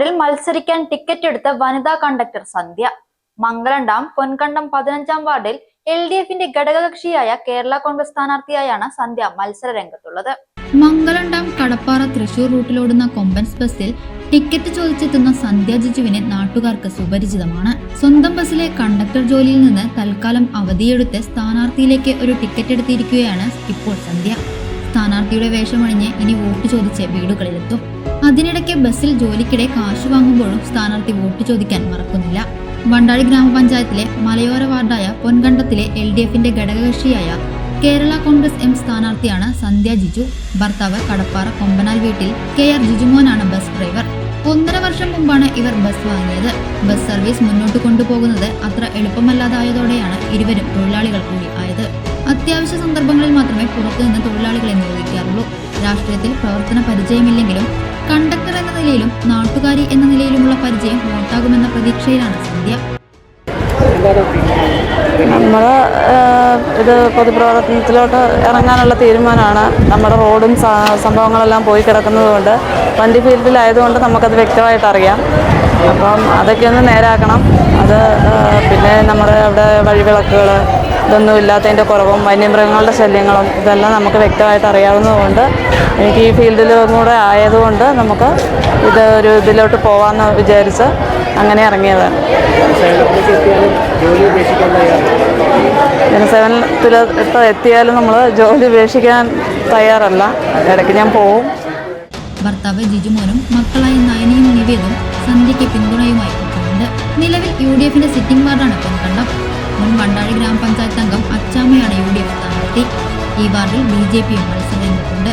വാർഡിൽ മത്സരിക്കാൻ ടിക്കറ്റ് എടുത്ത വനിതാ കണ്ടക്ടർ സന്ധ്യ. മംഗലം ഡാം പൊൻകണ്ടം പതിനഞ്ചാം വാർഡിൽ എൽ ഡി എഫിന്റെ ഘടകകക്ഷിയായ കേരള കോൺഗ്രസ് സ്ഥാനാർത്ഥിയായാണ് സന്ധ്യ മത്സര രംഗത്തുള്ളത്. മംഗലം ഡാം കടപ്പാറ തൃശൂർ റൂട്ടിലോടുന്ന കൊമ്പൻസ് ബസ്സിൽ ടിക്കറ്റ് ചോദിച്ചെത്തുന്ന സന്ധ്യ ജിജുവിനെ നാട്ടുകാർക്ക് സുപരിചിതമാണ്. സ്വന്തം ബസ്സിലെ കണ്ടക്ടർ ജോലിയിൽ നിന്ന് തൽക്കാലം അവധിയെടുത്ത് സ്ഥാനാർത്ഥിയിലേക്ക് ഒരു ടിക്കറ്റ് എടുത്തിരിക്കുകയാണ് ഇപ്പോൾ സന്ധ്യ. സ്ഥാനാർത്ഥിയുടെ വേഷമണിഞ്ഞ് ഇനി വോട്ട് ചോദിച്ച് വീടുകളിലെത്തും. അതിനിടയ്ക്ക് ബസ്സിൽ ജോലിക്കിടെ കാശ് വാങ്ങുമ്പോഴും സ്ഥാനാർത്ഥി വോട്ട് ചോദിക്കാൻ മറക്കുന്നില്ല. വണ്ടാഴി ഗ്രാമപഞ്ചായത്തിലെ മലയോര വാർഡായ പൊൻകണ്ടത്തിലെ എൽ ഡി എഫിന്റെ ഘടകകക്ഷിയായ കേരള കോൺഗ്രസ് എം സ്ഥാനാർത്ഥിയാണ് സന്ധ്യ ജിജു. ഭർത്താവ് കടപ്പാറ കൊമ്പനാൽ വീട്ടിൽ കെ ആർ ജിജുമോനാണ് ബസ് ഡ്രൈവർ. ഒന്നര വർഷം മുമ്പാണ് ഇവർ ബസ് വാങ്ങിയത്. ബസ് സർവീസ് മുന്നോട്ട് കൊണ്ടുപോകുന്നത് അത്ര എളുപ്പമല്ലാതായതോടെയാണ് ഇരുവരും തൊഴിലാളികൾ കൂടി ആയത്. അത്യാവശ്യ സന്ദർഭങ്ങളിൽ മാത്രമേ പുറത്തുനിന്ന് തൊഴിലാളികളെ നിയോഗിക്കാറുള്ളൂ. രാഷ്ട്രീയത്തിൽ പ്രവർത്തന പരിചയമില്ലെങ്കിലും കണ്ടക്ടർ എന്ന നിലയിലും നാട്ടുകാരി എന്ന നിലയിലുമുള്ള പരിചയം ഉണ്ടാകുമെന്ന പ്രതീക്ഷയിലാണ് സന്ധ്യ. നമ്മൾ ഇത് പൊതുപ്രവർത്തനത്തിലോട്ട് ഇറങ്ങാനുള്ള തീരുമാനമാണ്. നമ്മുടെ റോഡും സംഭവങ്ങളെല്ലാം പോയി കിടക്കുന്നതുകൊണ്ട് വണ്ടി ഫീൽഡിലായതുകൊണ്ട് നമുക്കത് വ്യക്തമായിട്ട് അറിയാം. അപ്പം അതൊക്കെ ഒന്ന് നേരാക്കണം. അത് പിന്നെ നമ്മുടെ അവിടെ വഴിവിളക്കുകൾ ഇതൊന്നും ഇല്ലാത്തതിന്റെ കുറവും വന്യമൃഗങ്ങളുടെ ശല്യങ്ങളും ഇതെല്ലാം നമുക്ക് വ്യക്തമായിട്ട് അറിയാവുന്നതുകൊണ്ട് എനിക്ക് ഈ ഫീൽഡിൽ കൂടെ ആയതുകൊണ്ട് നമുക്ക് ഇത് ഒരു ഇതിലോട്ട് പോകാമെന്ന് വിചാരിച്ച് അങ്ങനെ ഇറങ്ങിയതാണ് ജനസേവനത്തിൽ ഇപ്പോൾ എത്തിയാലും നമ്മൾ ജോലി ഉപേക്ഷിക്കാൻ തയ്യാറല്ല. ഇടയ്ക്ക് ഞാൻ പോവും. ഭർത്താവ് ജിജുമോനും മക്കളായ നയനയും നിവേദും സന്ധ്യയ്ക്ക് പിന്തുണയുമായി നിലവിൽ യു ഡി എഫിന്റെ സിറ്റിംഗ് വാർഡാണ് പൊൻകണ്ടം. മുൻ വണ്ടാടി ഗ്രാമപഞ്ചായത്ത് അംഗം അച്ചാമയാണ് യു ഡി എഫ് സ്ഥാനാർത്ഥി. ഈ വാർഡിൽ ബി ജെ പിയും മത്സരം രംഗത്തുണ്ട്